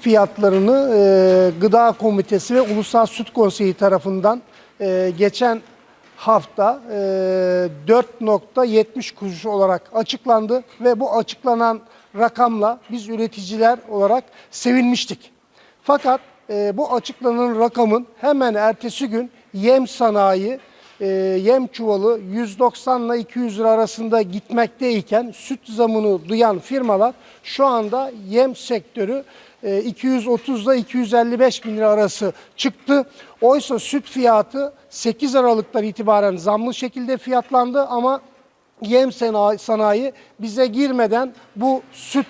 fiyatlarını e, Gıda Komitesi ve Ulusal Süt Konseyi tarafından e, geçen hafta e, 4.70 kuruş olarak açıklandı ve bu açıklanan rakamla biz üreticiler olarak sevinmiştik. Fakat e, bu açıklanan rakamın hemen ertesi gün yem sanayi e, yem çuvalı 190 ile 200 lira arasında gitmekteyken süt zamını duyan firmalar şu anda yem sektörü e, 230 ile 255 bin lira arası çıktı. Oysa süt fiyatı 8 Aralık'tan itibaren zamlı şekilde fiyatlandı ama yem sanayi, bize girmeden bu süt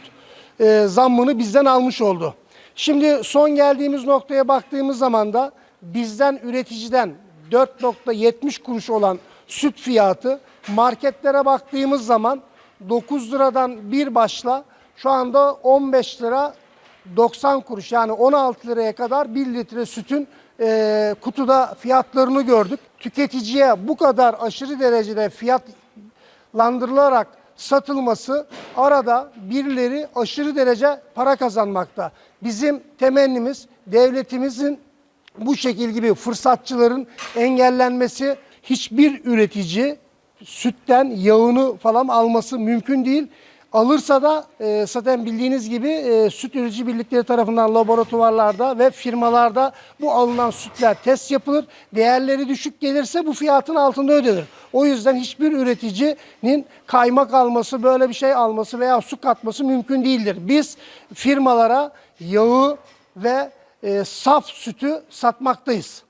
e, zammını bizden almış oldu. Şimdi son geldiğimiz noktaya baktığımız zaman da bizden üreticiden 4.70 kuruş olan süt fiyatı marketlere baktığımız zaman 9 liradan bir başla şu anda 15 lira 90 kuruş yani 16 liraya kadar 1 litre sütün e, kutuda fiyatlarını gördük. Tüketiciye bu kadar aşırı derecede fiyatlandırılarak satılması arada birileri aşırı derece para kazanmakta. Bizim temennimiz devletimizin bu şekil gibi fırsatçıların engellenmesi hiçbir üretici sütten yağını falan alması mümkün değil. Alırsa da e, zaten bildiğiniz gibi e, süt üretici birlikleri tarafından laboratuvarlarda ve firmalarda bu alınan sütler test yapılır. Değerleri düşük gelirse bu fiyatın altında ödenir. O yüzden hiçbir üreticinin kaymak alması, böyle bir şey alması veya su katması mümkün değildir. Biz firmalara yağı ve e, saf sütü satmaktayız.